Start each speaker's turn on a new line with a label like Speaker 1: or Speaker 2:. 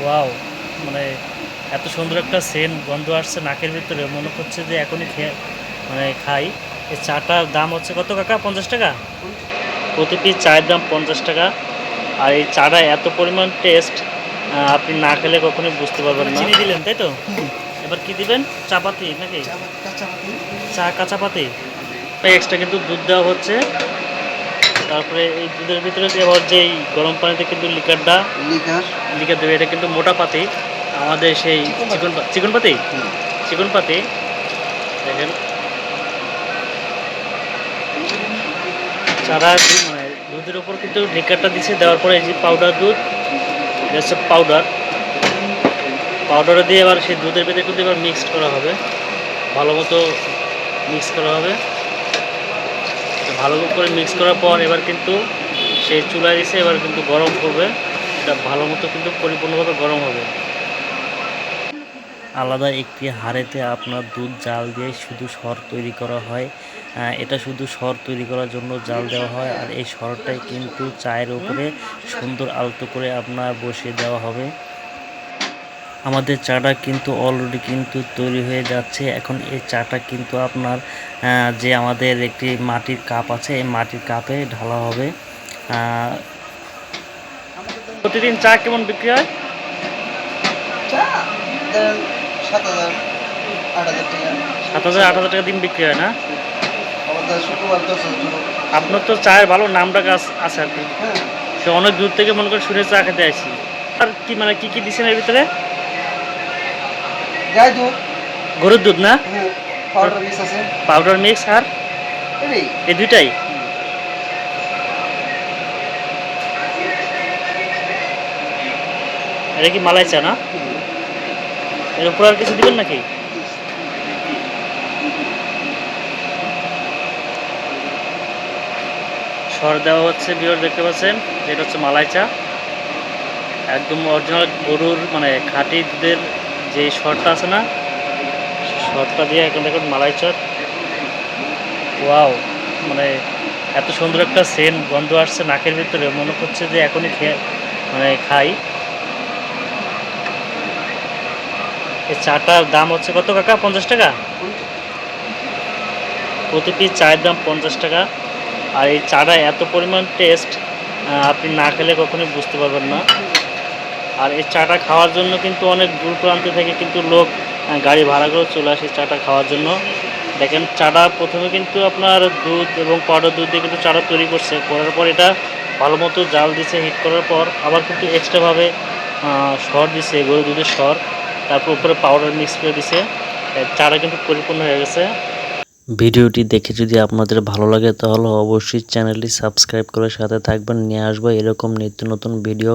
Speaker 1: Wow মানে এত সুন্দর একটা সেন্ট গন্ধ আসছে নাকের ভিতরে মনে হচ্ছে যে এখনই খেয়ে মানে খাই। এই চাটার দাম হচ্ছে কত কাকা? পঞ্চাশ টাকা? প্রতিটি চায়ের দাম পঞ্চাশ টাকা। আর এই চাটা এত পরিমাণ টেস্ট আপনি না খেলে কখনোই বুঝতে পারবেন না। চিনি দিলেন তাই তো? এবার কি দিবেন? চাপাতি নাকি? চা কাঁচা পাতি। এক্সট্রা কিন্তু দুধ দেওয়া হচ্ছে। তারপরে এই দুধের ভিতরে দেওয়ার যে গরম পানিতে কিন্তু লিকারটা
Speaker 2: লিকার।
Speaker 1: লিখে দেবে এটা কিন্তু মোটা পাতি আমাদের সেই
Speaker 2: চিকন পাতি।
Speaker 1: চিকন পাতি? চিকন পাতি। দেখেন। চারা মানে দুধের উপর কিন্তু লিকারটা দিচ্ছে দেওয়ার পরে এই যে পাউডার দুধ এটা হচ্ছে পাউডার পাউডার দিয়ে এবার সেই দুধের ভিতরে কিন্তু এবার মিক্সড করা হবে। ভালো মতো মিক্স করা হবে। ভালো করে মিক্স করার পর এবার কিন্তু সেই চুলায় দিছে এবার কিন্তু গরম করবে। এটা ভালো মতো কিন্তু পরিপূর্ণভাবে গরম হবে। আলাদা একটি হাড়েতে আপনার দুধ জাল দিয়ে শুধু সর তৈরি করা হয়। এটা শুধু সর তৈরি করার জন্য জাল দেওয়া হয় আর এই সরটাই কিন্তু চায়ের উপরে সুন্দর আলতো করে আপনার বসিয়ে দেওয়া হবে। আমাদের চাটা কিন্তু অলরেডি কিন্তু তৈরি হয়ে যাচ্ছে। এখন এই চাটা কিন্তু আপনার যে আমাদের একটি মাটির কাপ আছে এই মাটির কাপে ঢালা হবে। প্রতিদিন চা কেমন বিক্রি হয়?
Speaker 2: চা সাত হাজার আট হাজার টাকা।
Speaker 1: দিন বিক্রি হয় না? আপনার তো চায়ের ভালো নামটা আছে আর কি।
Speaker 2: হ্যাঁ।
Speaker 1: সে অনেক দূর থেকে মনে করে শুনে চা খেতে আসি। আর কি মানে কি কি দিচ্ছেন এর ভিতরে?
Speaker 2: দুধ।
Speaker 1: গরুর দুধ না?
Speaker 2: হ্যাঁ পাউডার মিক্স আছে।
Speaker 1: পাউডার মিক্স আর?
Speaker 2: এই।
Speaker 1: এই দুইটাই? এটা কি মালাই চা না? এর উপর আর কিছু দিবেন নাকি? সর দেওয়া হচ্ছে বিয়র দেখতে পাচ্ছেন? যেটা হচ্ছে মালাই চা। একদম অরিজিনাল গরুর মানে খাঁটি দুধের যে সরটা আছে না সরটা দিয়ে এখন দেখুন মালাই চট। ওয়াও মানে এত সুন্দর একটা সেন্ট গন্ধ আসছে নাকের ভিতরে, মনে হচ্ছে যে এখনই খেয়ে মানে খাই। এই চাটার দাম হচ্ছে কত কাকা? পঞ্চাশ টাকা? প্রতি পিস চায়ের দাম পঞ্চাশ টাকা। আর এই চাটা এত পরিমাণ টেস্ট আপনি না খেলে কখনোই বুঝতে পারবেন না। আর এই চাটা খাওয়ার জন্য কিন্তু অনেক দূর প্রান্ত থেকে কিন্তু লোক গাড়ি ভাড়া করে চলে আসে চাটা খাওয়ার জন্য। দেখেন, চাটা প্রথমে কিন্তু আপনার দুধ এবং পাউডার দুধ দিয়ে কিন্তু চাটা তৈরি করছে। করার পর এটা ভালো মতো জাল দিছে হিট করার পর আবার কিন্তু এক্সট্রাভাবে সর দিছে গরু দুধের সর। তারপর উপরে পাউডার মিক্স করে দিছে। চাটা কিন্তু পরিপূর্ণ হয়ে গেছে। ভিডিওটি দেখে যদি আপনাদের ভালো লাগে, তাহলে অবশ্যই চ্যানেলটি সাবস্ক্রাইব করে সাথে থাকবেন। নিয়ে আসব এরকম নিত্য নতুন ভিডিও।